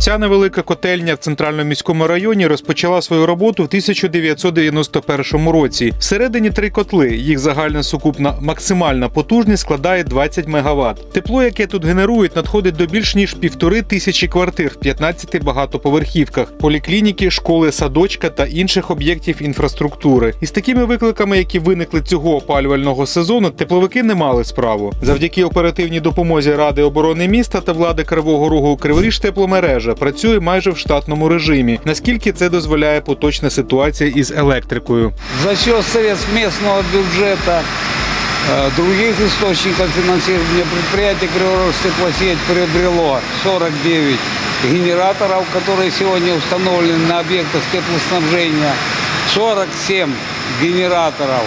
Ця невелика котельня в центральному міському районі розпочала свою роботу в 1991 році. Всередині три котли. Їх загальна сукупна максимальна потужність складає 20 МВт. Тепло, яке тут генерують, надходить до більш ніж півтори тисячі квартир в 15 багатоповерхівках, поліклініки, школи, садочка та інших об'єктів інфраструктури. Із такими викликами, які виникли цього опалювального сезону, тепловики не мали справу. Завдяки оперативній допомозі Ради оборони міста та влади Кривого Рогу Криворіж тепломережа працює майже в штатному режимі. Наскільки це дозволяє поточна ситуація із електрикою? За счет средств местного бюджета, э, других источников финансирования предприятие Криворожстеплосеть приобрело 49 генераторов, которые сегодня установлены на объектах теплоснабжения. 47 генераторов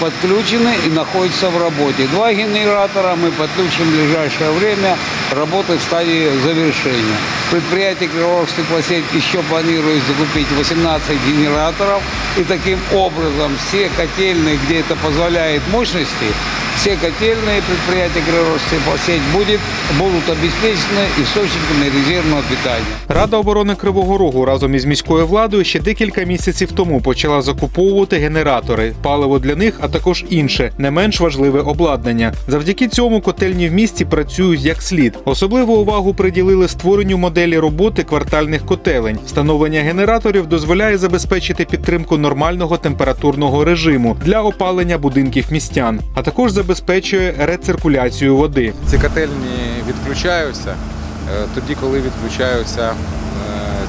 подключены и находятся в работе. Два генератора мы подключим в ближайшее время. Работы в стадии завершения. Предприятие Криворожстеплосеть еще планирует закупить 18 генераторов. И таким образом все котельные, где это позволяет мощности, все котельные предприятия Криворожстеплосеть будет, будут обеспечены источниками резервного питания. Рада оборони Кривого Рогу разом із міською владою ще декілька місяців тому почала закуповувати генератори, паливо для них, а також інше, не менш важливе обладнання. Завдяки цьому котельні в місті працюють як слід. Особливу увагу приділили створенню моделі роботи квартальних котелень. Встановлення генераторів дозволяє забезпечити підтримку нормального температурного режиму для опалення будинків містян, а також забезпечує рециркуляцію води. Ці котельні відключаються е, тоді, коли відключаються е,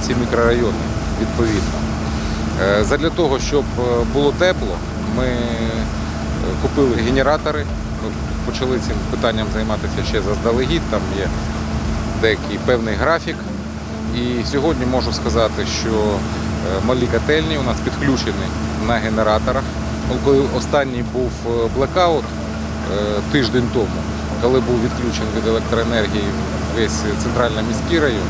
ці мікрорайони відповідно. Е, Задля того, щоб було тепло, ми купили генератори. Ми почали цим питанням займатися ще заздалегідь. Там є деякий певний графік. І сьогодні можу сказати, що малі котельні у нас підключені на генераторах. Коли останній був блекаут тиждень тому, коли був відключений від електроенергії весь центральний міський район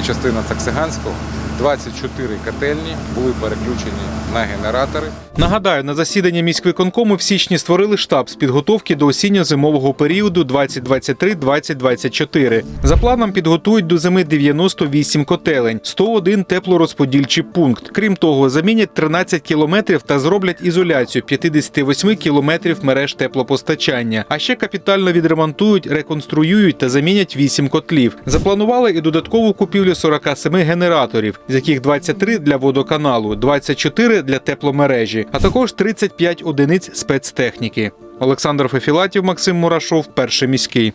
і частина Саксиганського, 24 котельні були переключені на генератори. Нагадаю, на засіданні міськвиконкому в січні створили штаб з підготовки до осінньо-зимового періоду 2023-2024. За планом підготують до зими 98 котелень, 101 теплорозподільчий пункт. Крім того, замінять 13 кілометрів та зроблять ізоляцію 58 кілометрів мереж теплопостачання. А ще капітально відремонтують, реконструюють та замінять 8 котлів. Запланували і додаткову купівлю 47 генераторів, з яких 23 для водоканалу, 24 для тепломережі, а також 35 одиниць спецтехніки. Олександр Фефілатів, Максим Мурашов, перший міський.